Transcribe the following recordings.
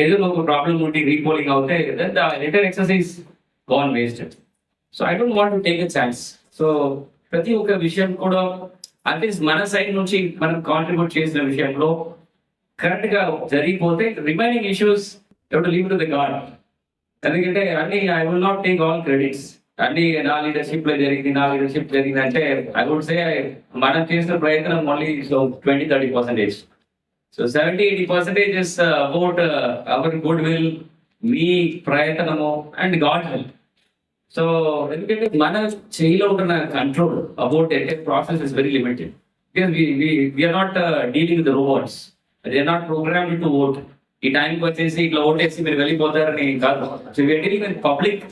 ఏదో ఒక ప్రాబ్లం ఉంటే రీపోలింగ్ అవుతాయి కదా the return exercise gone wasted so I don't want take a chance so ప్రతి ఒక్క విషయం కూడా అట్లీస్ట్ మన సైడ్ నుంచి మనం కాంట్రిబ్యూట్ చేసిన విషయంలో కరెక్ట్గా జరిగిపోతే remaining issues to leave to the god ఎందుకంటే అన్ని I will not take all credits అన్ని నా లీడర్షిప్లో జరిగింది నా లీడర్షిప్ జరిగింది అంటే ఐ వుడ్ సే మనం చేసిన ప్రయత్నం only so twenty thirty percentage so seventy eighty percentage is about our goodwill మీ ప్రయత్నము అండ్ గాడ్ హెల్ప్ సో ఎందుకంటే మన చేయిలో ఉన్న control about entire process is very limited because we are not dealing the robots they not program to vote ఈ టైంకి వచ్చేసి ఇట్లా ఓటేసి మీరు వెళ్ళిపోతారని కాదు. So we are dealing with public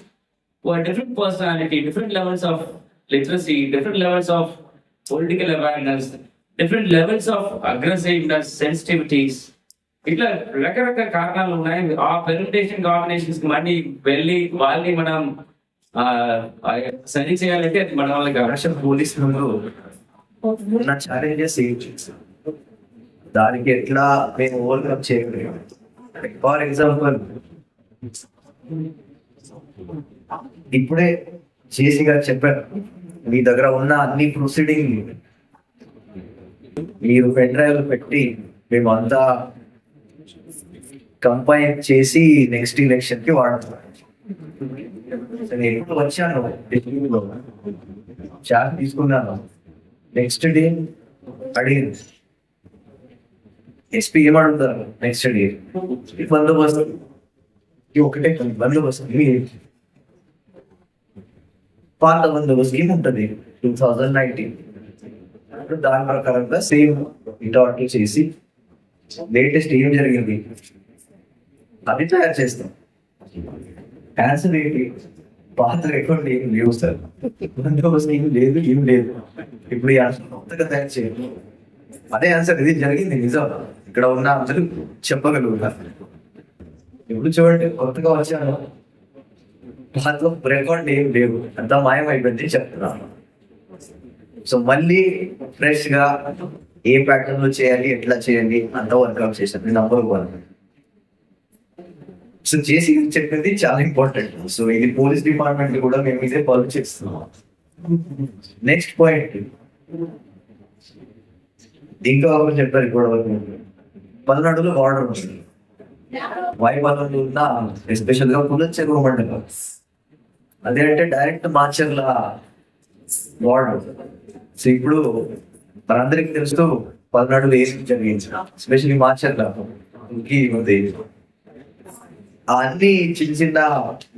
different personality different levels of literacy different levels of political awareness different levels of aggressiveness sensitivities ఇట్లా రకరకాల కారణాలు ఉన్నాయి. ఆ పెర్మిటేషన్ కాంబినేషన్స్ మళ్ళీ వెళ్ళి వాళ్ళని మనం సరి చేయాలంటే అది మన వాళ్ళకి కాదు. రాష్ట్ర పోలీసులు ఉన్న ఛాలెంజెస్ దానికి ఎట్లా మేము ఓవర్కమ్ చేయగలిగాం ఫర్ ఎగ్జాంపుల్ ఇప్పుడే జేసీ గారు చెప్పారు మీ దగ్గర ఉన్న అన్ని ప్రొసీడింగ్ మీరు పెన్ డ్రైవ్ పెట్టి మేము అంతా కంపైన్ చేసి నెక్స్ట్ ఎలక్షన్కి వాడతాం. నేను ఎప్పుడు వచ్చాను. ఢిల్లీలో తీసుకున్నాను. నెక్స్ట్ డే అడిగింది. ఎస్పీ ఏమంటారు నెక్స్ట్ డే. బందోబస్తు ఒకటే బందోబస్తు ఇది పాత బందోబస్తు ఉంటుంది టూ థౌజండ్ నైన్టీన్ దాని ప్రకారంగా సేమ్ ఇటాట్ చేసి లేటెస్ట్ ఏం జరిగింది? అది తయారు చేస్తాం. క్యాన్సర్ ఏంటి? పాత రికార్డ్ ఏం లేవు సార్. బందోబస్తు ఏం లేదు ఏం లేదు. ఇప్పుడు ఈ ఆన్సర్ కొత్తగా తయారు చేయాలి అదే ఆన్సర్ ఇది జరిగింది నిజం. ఇక్కడ ఉన్న అంశాలు చెప్పగలుగుతారు. ఇప్పుడు చూడండి కొత్తగా వచ్చాను. దాంట్లో రికార్డ్ ఏం లేవు. అంత మాయం అయిపోయింది చెప్తున్నాను. సో మళ్ళీ ఫ్రెష్గా ఏ ప్యాటర్న్లో చేయాలి ఎట్లా చేయాలి అంత వర్కౌట్ చేశాను. నంబర్ వన్ సో చేసి చెప్పింది చాలా ఇంపార్టెంట్ సో ఇది పోలీస్ డిపార్ట్మెంట్ కూడా మేము ఇదే ఫాలో చేస్తున్నాం. నెక్స్ట్ పాయింట్ ఇంకా చెప్పారు కూడా పల్నాడులో వార్డర్ వస్తుంది వైపాలలో ఎస్పెషల్గా పుల్ల మండలం. అంటే డైరెక్ట్ మాచర్ల వార్డు సో ఇప్పుడు మనందరికి తెలుస్తూ పల్నాడులో ఏం జరిగింది ఎస్పెషల్లీ మాచర్ల ఉంది అన్ని చిన్న చిన్న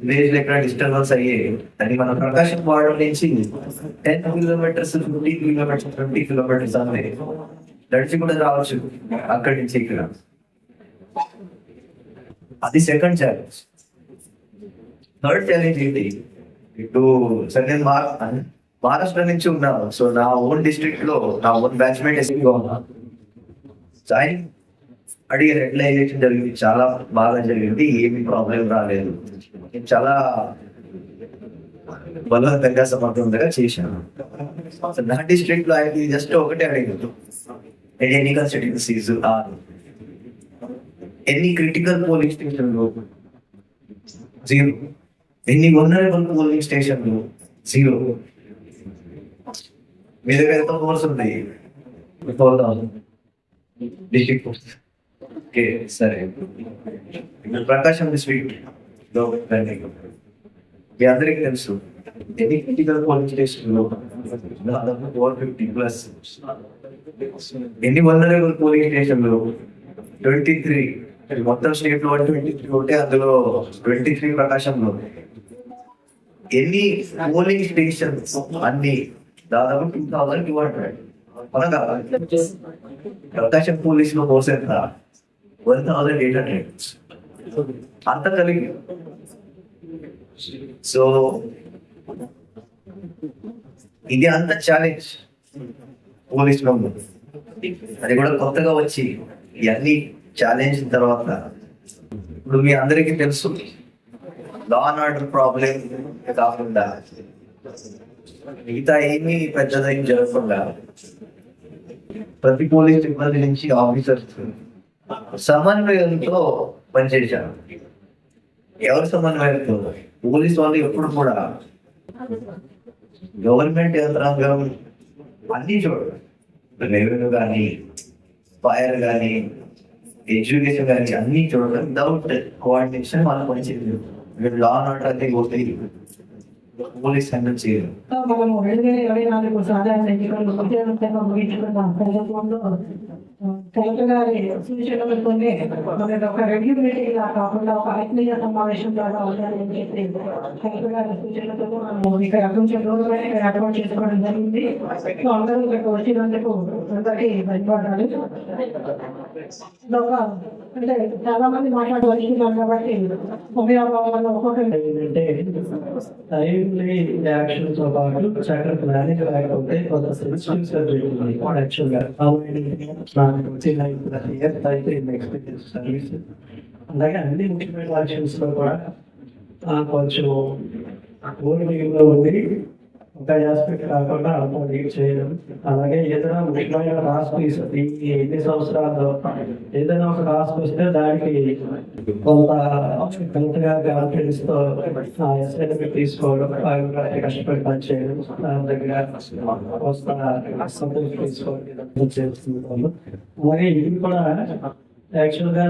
విలేజ్ ఎక్కడ డిస్టర్బెన్స్ అయ్యి అది మన ప్రకాశం వార్డు నుంచి ten kilometres fifteen kilometres twenty kilometres అనే నడిచి కూడా రావచ్చు అక్కడి నుంచి ఇక్కడ. అది సెకండ్ ఛాలెంజ్ థర్డ్ ఛాలెంజ్ ఏంటి? ఇటు సెకండ్ మా మహారాష్ట్ర నుంచి ఉన్నాను సో నా ఓన్ డిస్ట్రిక్ట్లో నా ఓన్ బ్యాచ్మేట్ ఎస్పీగా ఉన్నా. అడిగి ఆయన జరిగింది. చాలా బాగా జరిగింది. ఏమి ప్రాబ్లం రాలేదు. నేను చాలా బలవంతంగా సమర్థవంతంగా చేశాను. నా డిస్ట్రిక్ట్లో ఆయనకి జస్ట్ ఒకటే అడిగారు ఎన్ని కాన్స్టిట్యూన్సీస్ ఆరు. ఎన్ని క్రిటికల్ పోలింగ్ స్టేషన్లు? జీరో. ఎన్ని వనరబుల్ పోలింగ్ స్టేషన్లు? జీరో. మీ దగ్గర ఎంత ఫోర్స్ ఉంది four thousand. District force okay సరే. ప్రకాశం డిస్ట్రిక్ట్ రండి. మీ అందరికీ తెలుసు. ఎన్ని క్రిటికల్ పోలింగ్ స్టేషన్లు? దాదాపు ఫోర్ ఫిఫ్టీ ప్లస్. ఎన్ని వనరబుల్ పోలింగ్ స్టేషన్లు? Twenty three. మొత్తం స్టేట్ ట్వంటీ త్రీ ఉంటే అందులో ట్వంటీ త్రీ ప్రకాశంలో ఎన్ని పోలింగ్ స్టేషన్స్ అన్ని? దాదాపు two thousand two hundred Prakasam పోలీస్లో force one thousand eight hundred అంత కలిగి. సో ఇది అంత ఛాలెంజ్ పోలీస్లో అది కూడా కొత్తగా వచ్చి ఇవన్నీ ఛాలెంజ్ తర్వాత ఇప్పుడు మీ అందరికీ తెలుసు లా అండ్ ఆర్డర్ ప్రాబ్లం కాకుండా మిగతా ఏమీ పెద్దదేం జరగకుండా ప్రతి పోలీస్ సిబ్బంది నుంచి ఆఫీసర్స్ సమన్వయంతో పనిచేశారు. ఎవరు సమన్వయంతో? పోలీస్ వాళ్ళు ఎప్పుడు కూడా గవర్నమెంట్ యంత్రాంగం అన్ని చూడరు రెవెన్యూ కానీ ఫైర్ కానీ ఎడ్యుకేషన్ కానీ అన్ని చూడడం వితౌట్ కోఆర్డినేషన్ మనం పనిచేయలేదు లా అండ్ ఆర్డర్ అన్ని పోతే పోలీస్ హ్యాండిల్ చేయరు మనము రెండు వేల ఇరవై నాలుగు సాధారణ కలెక్టర్ గారి సూచనలతోనే మన ఒక రెవ్యూ మీటింగ్ లా కాకుండా ఒక ఆత్మీయ సమావేశం లాగా ఉండాలని చెప్పి కలెక్టర్ గారి సూచనలతో మనము ఇక్కడ కొంచెం రోజులైన ఇక్కడ ఏర్పాటు చేసుకోవడం జరిగింది. సో అందరూ ఇక్కడికి వచ్చినందుకు అందరికీ ధన్యవాదాలు. ఇదొక అంటే చాలా మంది మాట్లాడవలసిన్నారు కాబట్టి ఉపయోగం ఒక్కొక్కరి ఏంటంటే టైమ్లీ యాక్షన్తో పాటు చక్కటి ప్లానింగ్ లేకపోతే కొంత సెన్సిటివ్ సబ్జెక్ట్ ఉంది యాక్చువల్గా నాకు వచ్చిన ఇయర్ అయితే ఎక్స్పీరియన్స్ సర్వీస్ అలాగే అన్ని ముఖ్యమైన యాక్షన్స్లో కూడా ఆ, కొంచెం ఓవర్గా ఉండి ఇంకా ఆస్పెక్ట్ కాకుండా అర్థం లీడ్ చేయడం అలాగే ఏదైనా ముఖ్యమైన రాష్ట్ర ఈ ఎన్ని సంవత్సరాల్లో ఏదైనా ఒక రాష్ట్రం వస్తే దానికి కొంత కొంతగా కాన్ఫిడెన్స్తో ఆ ఎస్ఐని తీసుకోవడం కష్టపడి పనిచేయడం దగ్గర కొంత సపోర్ట్ తీసుకోవడం చేస్తున్నాను అలాగే ఇది కూడా యాక్చువల్గా